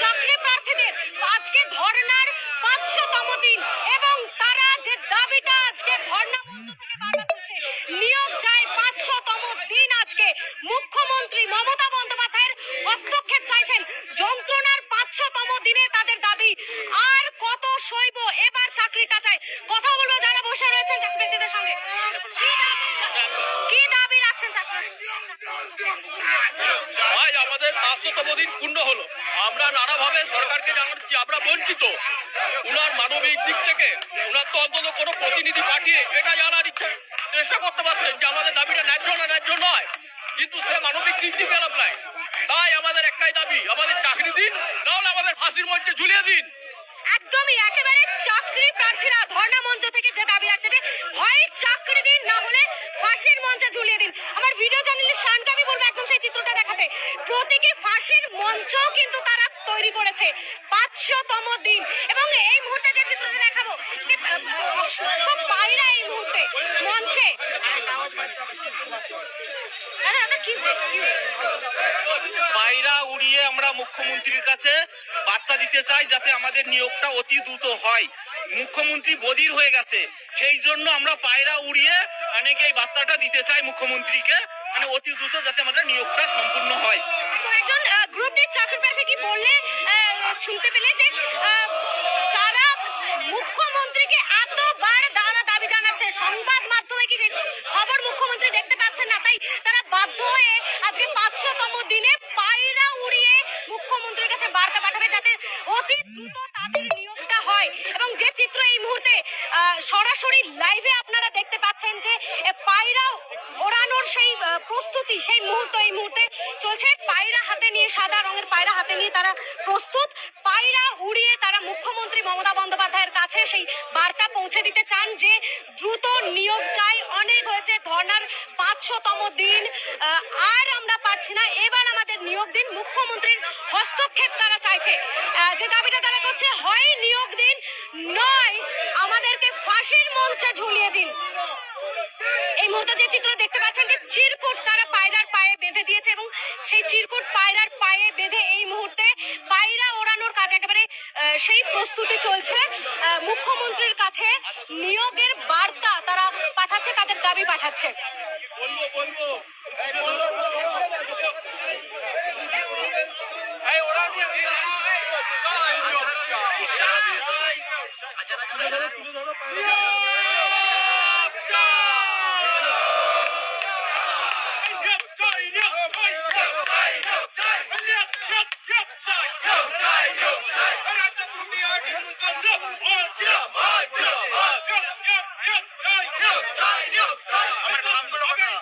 চাকরি প্রার্থীদের আজকে ধর্নার পাঁচশোতম দিন এবং তারা যে দাবিটা আজকে ধর্না মঞ্চ থেকে বারবার তুলছে, নিয়োগ চাই পাঁচশোতম দিন আজকে। মুখ্যমন্ত্রী মমতা বন্দ্যোপাধ্যায়ের হস্তক্ষেপ চাইছেন। যন্ত্রণার পাঁচশোতম দিনে তাদের দাবি, আর কত সইব? এবার চাকরিটা চাই। কথা বলব, যারা বসে রয়েছেন চাকরিদের সঙ্গে। কি দাবি রাখছেন? চাকরি আজ আমাদের পাঁচশোতম দিন পূর্ণ হলো। আমরা নানাভাবে সরকারকে জানাচ্ছি, আমরা বঞ্চিত। উনার মানবিক দিক থেকে, উনার তো অন্তত কোনো প্রতিনিধি পাঠিয়ে এটা জানার ইচ্ছা চেষ্টা করতে পারতেন যে আমাদের দাবিটা ন্যায্য না ন্যায্য নয়, কিন্তু সে মানবিক দৃষ্টি পেলাম নাই। তাই আমাদের একটাই দাবি, আমাদের চাকরি দিন, নাহলে আমাদের ফাঁসির মঞ্চে ঝুলিয়ে দিন। একদমই, একেবারে চাকরি প্রার্থীরা ধর্ণা মঞ্চ থেকে যে দাবি রাখছে যে, হয় চাকরি দিন হলে ফাঁসির মঞ্চে ঝুলিয়ে দিন। আমার ভিডিও জার্নালিস্ট শানকে আমি বলব একদম সেই চিত্রটা দেখাতে। প্রতীকী ফাঁসির মঞ্চও কিন্তু তারা তৈরি করেছে পাঁচশোতম দিন। এবং এই মুহূর্তে যে চিত্রটা দেখাবো আহ, পায়রা এই মুহূর্তে মঞ্চে। পায়রা উড়িয়ে আমরা মুখ্যমন্ত্রীর কাছে বার্তা দিতে চাই যাতে আমাদের নিয়োগটা অতি দ্রুত হয়। মুখ্যমন্ত্রী বদির হয়ে গেছে। সেই জন্য আমরা পায়রা উড়িয়ে অনেকে এই বার্তাটা দিতে চাই মুখ্যমন্ত্রীকে মানে অতি দ্রুত যাতে আমাদের নিয়োগটা সম্পূর্ণ হয়। একজন গ্রুপ চাকরি প্রার্থী কি বললে শুনতে পেলে যে যারা মুখ্যমন্ত্রীকে এতবার দাঁড়া দাবি জানাচ্ছে, সংবাদ মাধ্যমে কি খবর মুখ্যমন্ত্রী দেখতে পাচ্ছেন না? তাই তারা বাধ্য হয়ে আজকে পাঁচশোতম দিনে পায়রা উড়িয়ে মুখ্যমন্ত্রীর কাছে বার্তা পাঠাবে যাতে অতি দ্রুত তাদের নিয়োগটা হয়। এবং যে চিত্র এই মুহূর্তে সরাসরি লাইভে আপনারা দেখতে পাচ্ছেন যে পায়রা ওড়ানোর সেই প্রস্তুতি, সেই মুহূর্ত এই মুহূর্তে চলছে। পায়রা হাতে নিয়ে, সাদা রঙের পায়রা হাতে নিয়ে তারা প্রস্তুত। পায়রা উড়িয়ে তারা মুখ্যমন্ত্রী মমতা বন্দ্যোপাধ্যায়ের কাছে সেই বার্তা পৌঁছে দিতে চান যে দ্রুত নিয়োগ চাই। অনেক হয়েছে, ধর্নার পাঁচশোতম দিন। আর আমরা পাচ্ছি না। এবার আমাদের নিয়োগ দিন। মুখ্যমন্ত্রীর হস্তক্ষেপ তারা চাইছে। যে দাবিটা তারা করছে, হয় নিয়োগ দিন নয় ফাঁসির মঞ্চে ঝুলিয়ে দিন। এই মুহূর্তে যে চিত্র দেখতে পাচ্ছেন যে চিরকুট তারা পায়রার পায়ে বেঁধে দিয়েছে এবং সেই চিরকুট পায়রার পায়ে বেঁধে এই মুহূর্তে পায়রা ওড়ানোর কাজ একেবারে সেই প্রস্তুতি চলছে। মুখ্যমন্ত্রীর কাছে নিয়োগের বার্তা তারা পাঠাচ্ছে, তাদের দাবি পাঠাচ্ছে। বলব বলব। Yeah, man.